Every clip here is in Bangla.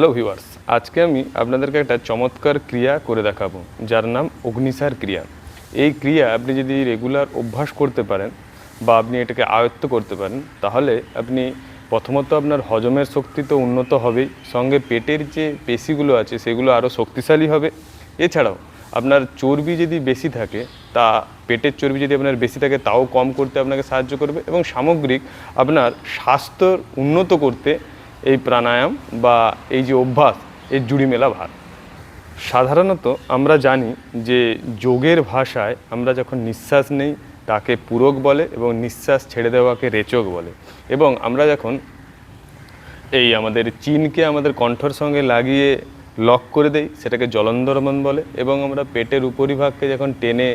হ্যালো ভিউয়ার্স আজকে আমি আপনাদেরকে একটা চমৎকার ক্রিয়া করে দেখাবো, যার নাম অগ্নিসার ক্রিয়া। এই ক্রিয়া আপনি যদি রেগুলার অভ্যাস করতে পারেন বা আপনি এটাকে আয়ত্ত করতে পারেন, তাহলে আপনি প্রথমত আপনার হজমের শক্তি তো উন্নত হবেই। সঙ্গে পেটের যে পেশিগুলো আছে, সেগুলো আরও শক্তিশালী হবে। এছাড়াও আপনার চর্বি যদি বেশি থাকে, তা পেটের চর্বি যদি আপনার বেশি থাকে, তাও কম করতে আপনাকে সাহায্য করবে এবং সামগ্রিক আপনার স্বাস্থ্যর উন্নত করতে এই প্রাণায়াম বা এই যে অভ্যাস, এর জুড়ি মেলা ভার। সাধারণত আমরা জানি যে যোগের ভাষায় আমরা যখন নিঃশ্বাস নেই, তাকে পূরক বলে এবং নিঃশ্বাস ছেড়ে দেওয়াকে রেচক বলে। এবং আমরা যখন এই আমাদের চিনকে আমাদের কণ্ঠর সঙ্গে লাগিয়ে লক করে দেই, সেটাকে জলন্ধরমন বলে এবং আমরা পেটের উপরিভাগকে যখন টেনে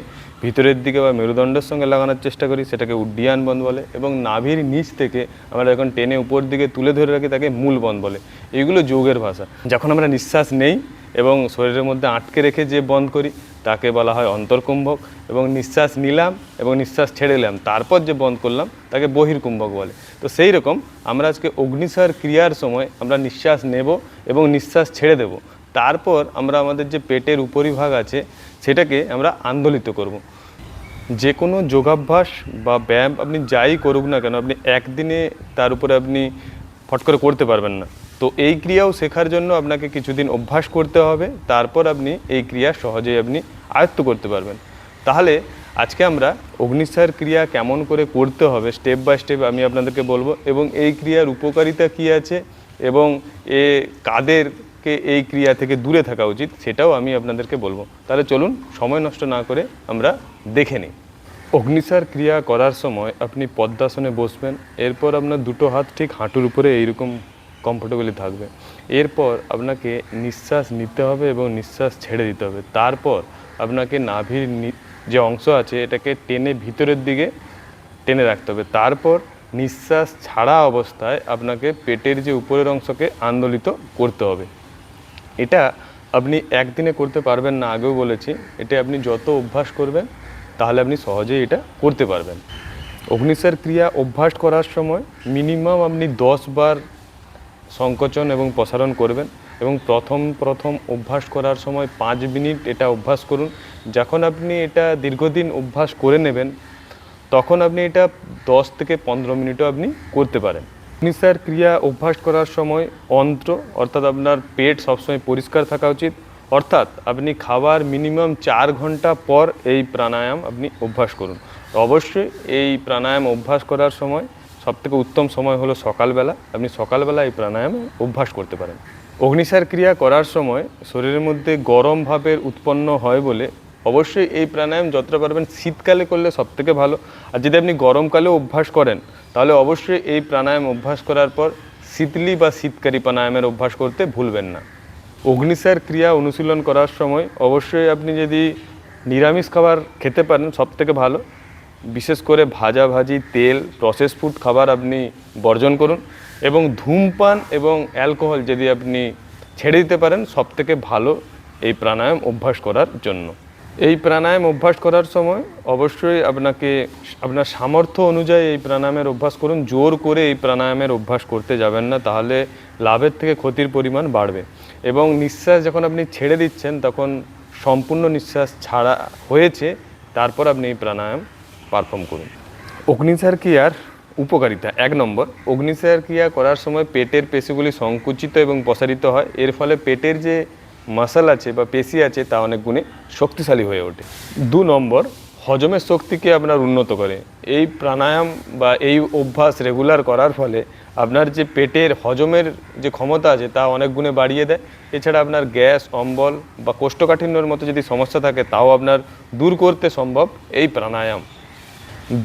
ভিতরের দিকে বা মেরুদণ্ডের সঙ্গে লাগানোর চেষ্টা করি, সেটাকে উড্ডিয়ান বন বলে এবং নাভির নিচ থেকে আমরা যখন টেনে উপর দিকে তুলে ধরে রাখি, তাকে মূল বন বলে। এগুলো যোগের ভাষা। যখন আমরা নিঃশ্বাস নেই এবং শরীরের মধ্যে আটকে রেখে যে বন্ধ করি, তাকে বলা হয় অন্তর্কুম্ভক এবং নিঃশ্বাস নিলাম এবং নিঃশ্বাস ছেড়ে নিলাম তারপর যে বন্ধ করলাম, তাকে বহির্কুম্ভক বলে। তো সেই রকম আমরা আজকে অগ্নিসার ক্রিয়ার সময় আমরা নিঃশ্বাস নেব এবং নিঃশ্বাস ছেড়ে দেব। তারপর আমরা আমাদের যে পেটের উপরিভাগ আছে, সেটাকে আমরা আন্দোলিত করব। যে কোনো যোগাভ্যাস বা ব্যায়াম আপনি যাই করুক না কেন, আপনি একদিনে তার উপরে আপনি ফট করে করতে পারবেন না তো এই ক্রিয়াও শেখার জন্য আপনাকে কিছুদিন অভ্যাস করতে হবে, তারপর আপনি এই ক্রিয়া সহজেই আপনি আয়ত্ত করতে পারবেন তাহলে আজকে আমরা অগ্নিসার ক্রিয়া কেমন করে করতে হবে স্টেপ বাই স্টেপ আমি আপনাদেরকে বলব, এবং এই ক্রিয়ার উপকারিতা কী আছে, এবং এ কাদেরকে এই ক্রিয়া থেকে দূরে থাকা উচিত, সেটাও আমি আপনাদেরকে বলব। তাহলে চলুন, সময় নষ্ট না করে আমরা দেখে নিই। অগ্নিসার ক্রিয়া করার সময় আপনি পদ্মাসনে বসবেন, এরপর আপনার দুটো হাত ঠিক হাঁটুর উপরে এইরকম কমফোর্টেবলি থাকবে। এরপর আপনাকে নিঃশ্বাস নিতে হবে এবং নিঃশ্বাস ছেড়ে দিতে হবে। তারপর আপনাকে নাভির যে অংশ আছে, এটাকে টেনে ভিতরের দিকে টেনে রাখতে হবে। তারপর নিঃশ্বাস ছাড়া অবস্থায় আপনাকে পেটের যে উপরের অংশকে আন্দোলিত করতে হবে। এটা আপনি একদিনে করতে পারবেন না, আগেও বলেছি। এটা আপনি যত অভ্যাস করবেন, তাহলে আপনি সহজেই এটা করতে পারবেন। অগ্নিসার ক্রিয়া অভ্যাস করার সময় মিনিমাম আপনি দশ বার সংকোচন এবং প্রসারণ করবেন এবং প্রথম প্রথম অভ্যাস করার সময় পাঁচ মিনিট এটা অভ্যাস করুন। যখন আপনি এটা দীর্ঘদিন অভ্যাস করে নেবেন, তখন আপনি এটা দশ থেকে পনেরো মিনিটও আপনি করতে পারেন। নিঃশ্বাস ক্রিয়া অভ্যাস করার সময় অন্ত্র, অর্থাৎ আপনার পেট সবসময় পরিষ্কার থাকা উচিত। অর্থাৎ আপনি খাবার মিনিমাম চার ঘণ্টা পর এই প্রাণায়াম আপনি অভ্যাস করুন। অবশ্যই এই প্রাণায়াম অভ্যাস করার সময় সবথেকে উত্তম সময় হলো সকালবেলা। আপনি সকালবেলা এই প্রাণায়ামে অভ্যাস করতে পারেন। অগ্নিসার ক্রিয়া করার সময় শরীরের মধ্যে গরম ভাবের উৎপন্ন হয় বলে অবশ্যই এই প্রাণায়াম যতটা পারবেন শীতকালে করলে সবথেকে ভালো। আর যদি আপনি গরমকালেও অভ্যাস করেন, তাহলে অবশ্যই এই প্রাণায়াম অভ্যাস করার পর শীতলি বা শীতকারী প্রাণায়ামের অভ্যাস করতে ভুলবেন না। অগ্নিসার ক্রিয়া অনুশীলন করার সময় অবশ্যই আপনি যদি নিরামিষ খাবার খেতে পারেন, সবথেকে ভালো। বিশেষ করে ভাজা ভাজি, তেল প্রসেস ফুড খাবার আপনি বর্জন করুন এবং ধূমপান এবং অ্যালকোহল যদি আপনি ছেড়ে দিতে পারেন, সবথেকে ভালো এই প্রাণায়াম অভ্যাস করার জন্য। এই প্রাণায়াম অভ্যাস করার সময় অবশ্যই আপনাকে আপনার সামর্থ্য অনুযায়ী এই প্রাণায়ামের অভ্যাস করুন। জোর করে এই প্রাণায়ামের অভ্যাস করতে যাবেন না, তাহলে লাভের থেকে ক্ষতির পরিমাণ বাড়বে। এবং নিঃশ্বাস যখন আপনি ছেড়ে দিচ্ছেন, তখন সম্পূর্ণ নিঃশ্বাস ছাড়া হয়েছে, তারপর আপনি এই প্রাণায়াম পারফর্ম করুন। অগ্নিসার ক্রিয়ার উপকারিতা এক নম্বর, অগ্নিসার ক্রিয়া করার সময় পেটের পেশিগুলি সংকুচিত এবং প্রসারিত হয়। এর ফলে পেটের যে মাসাল আছে বা পেশি আছে, তা অনেক গুণে শক্তিশালী হয়ে ওঠে। দু নম্বর, হজমের শক্তিকে আপনার উন্নত করে। এই প্রাণায়াম বা এই অভ্যাস রেগুলার করার ফলে আপনার যে পেটের হজমের যে ক্ষমতা আছে, তা অনেক গুণে বাড়িয়ে দেয়। এছাড়া আপনার গ্যাস, অম্বল বা কোষ্ঠকাঠিন্যর মতো যদি সমস্যা থাকে, তাও আপনার দূর করতে সম্ভব এই প্রাণায়াম।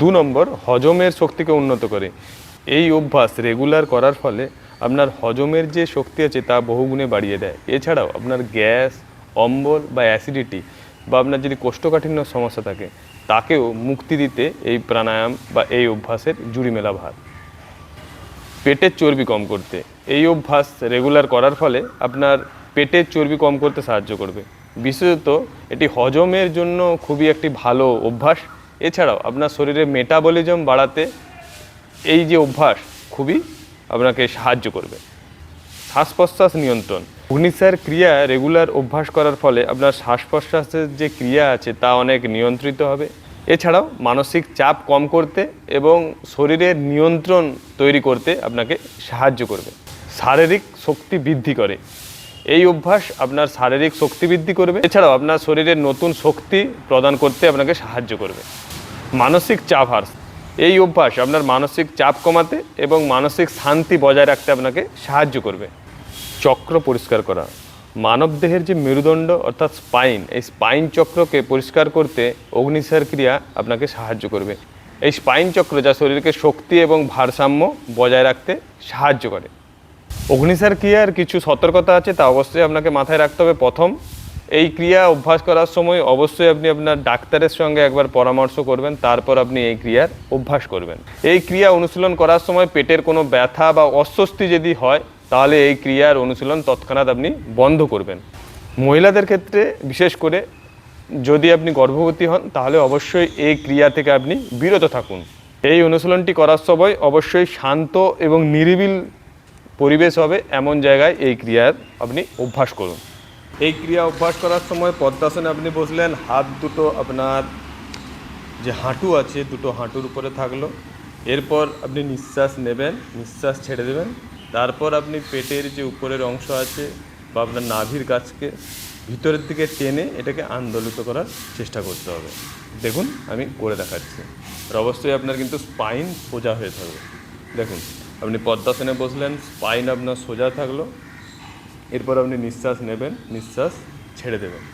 দু নম্বর, হজমের শক্তিকে উন্নত করে। এই অভ্যাস রেগুলার করার ফলে আপনার হজমের যে শক্তি আছে তা বহুগুণে বাড়িয়ে দেয়। এছাড়াও আপনার গ্যাস, অম্বল বা অ্যাসিডিটি বা আপনার যদি কোষ্ঠকাঠিন্য সমস্যা থাকে, তাকেও মুক্তি দিতে এই প্রাণায়াম বা এই অভ্যাসের জুড়ি মেলা ভার। পেটের চর্বি কম করতে। এই অভ্যাস রেগুলার করার ফলে আপনার পেটের চর্বি কম করতে সাহায্য করবে। বিশেষত এটি হজমের জন্য খুবই একটি ভালো অভ্যাস। এছাড়াও আপনার শরীরে মেটাবলিজম বাড়াতে এই যে অভ্যাস খুবই আপনাকে সাহায্য করবে। শ্বাস প্রশ্বাস নিয়ন্ত্রণ। অগ্নিসার ক্রিয়া রেগুলার অভ্যাস করার ফলে আপনার শ্বাস প্রশ্বাসের যে ক্রিয়া আছে তা অনেক নিয়ন্ত্রিত হবে। এছাড়াও মানসিক চাপ কম করতে এবং শরীরের নিয়ন্ত্রণ তৈরি করতে আপনাকে সাহায্য করবে। শারীরিক শক্তি বৃদ্ধি করে। এই অভ্যাস আপনার শারীরিক শক্তি বৃদ্ধি করবে। এছাড়াও আপনার শরীরের নতুন শক্তি প্রদান করতে আপনাকে সাহায্য করবে। মানসিক চাপ হ্রাস। এই অভ্যাস আপনার মানসিক চাপ কমাতে এবং মানসিক শান্তি বজায় রাখতে আপনাকে সাহায্য করবে। চক্র পরিষ্কার করা। মানব দেহের যে মেরুদণ্ড, অর্থাৎ স্পাইন এই স্পাইন চক্রকে পরিষ্কার করতে অগ্নিসার ক্রিয়া আপনাকে সাহায্য করবে। এই স্পাইন চক্র যা শরীরকে শক্তি এবং ভারসাম্য বজায় রাখতে সাহায্য করে। অগ্নিসার ক্রিয়ার কিছু সতর্কতা আছে, তা অবশ্যই আপনাকে মাথায় রাখতে হবে। প্রথম এই ক্রিয়া অভ্যাস করার সময় অবশ্যই আপনি আপনার ডাক্তারের সঙ্গে একবার পরামর্শ করবেন, তারপর আপনি এই ক্রিয়ার অভ্যাস করবেন। এই ক্রিয়া অনুশীলন করার সময় পেটের কোনো ব্যথা বা অস্বস্তি যদি হয়, তাহলে এই ক্রিয়ার অনুশীলন তৎক্ষণাৎ আপনি বন্ধ করবেন। মহিলাদের ক্ষেত্রে, বিশেষ করে যদি আপনি গর্ভবতী হন, তাহলে অবশ্যই এই ক্রিয়া থেকে আপনি বিরত থাকুন। এই অনুশীলনটি করার সময় অবশ্যই শান্ত এবং নিরিবিল পরিবেশ হবে, এমন জায়গায় এই ক্রিয়ার আপনি অভ্যাস করুন। এই ক্রিয়া অভ্যাস করার সময় পদ্মাসনে আপনি বসলেন, হাত দুটো আপনার যে হাঁটু আছে, দুটো হাঁটুর উপরে থাকল। এরপর আপনি নিঃশ্বাস নেবেন, নিঃশ্বাস ছেড়ে দেবেন। তারপর আপনি পেটের যে উপরের অংশ আছে বা আপনার নাভির কাছকে ভিতরের দিকে টেনে এটাকে আন্দোলিত করার চেষ্টা করতে হবে। দেখুন, আমি করে দেখাচ্ছি। আর অবশ্যই আপনার কিন্তু স্পাইন সোজা হয়ে থাকবে। দেখুন, আপনি পদ্মাসনে বসলেন, স্পাইন আপনার সোজা থাকল। এরপর আপনি নিঃশ্বাস নেবেন, নিঃশ্বাস ছেড়ে দেবেন।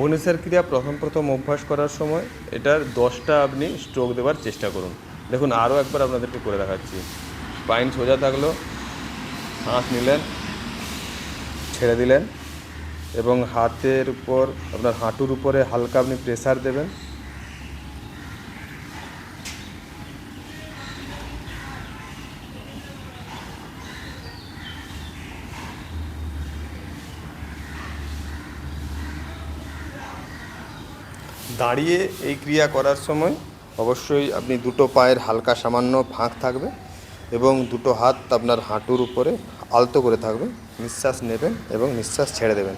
অগ্নিসার ক্রিয়া প্রথম প্রথম অভ্যাস করার সময় এটার দশটা আপনি স্ট্রোক দেওয়ার চেষ্টা করুন। দেখুন, আরও একবার আপনাদেরকে করে দেখাচ্ছি। স্পাইন সোজা থাকল শ্বাস নিলেন, ছেড়ে দিলেন এবং হাতের উপর, আপনার হাঁটুর উপরে হালকা আপনি প্রেসার দেবেন। দাঁড়িয়ে এই ক্রিয়া করার সময় অবশ্যই আপনি দুটো পায়ের হালকা সামান্য ফাঁক থাকবে। এবং দুটো হাত আপনার হাঁটুর উপরে আলতো করে থাকবে নিঃশ্বাস নেবেন এবং নিঃশ্বাস ছেড়ে দেবেন।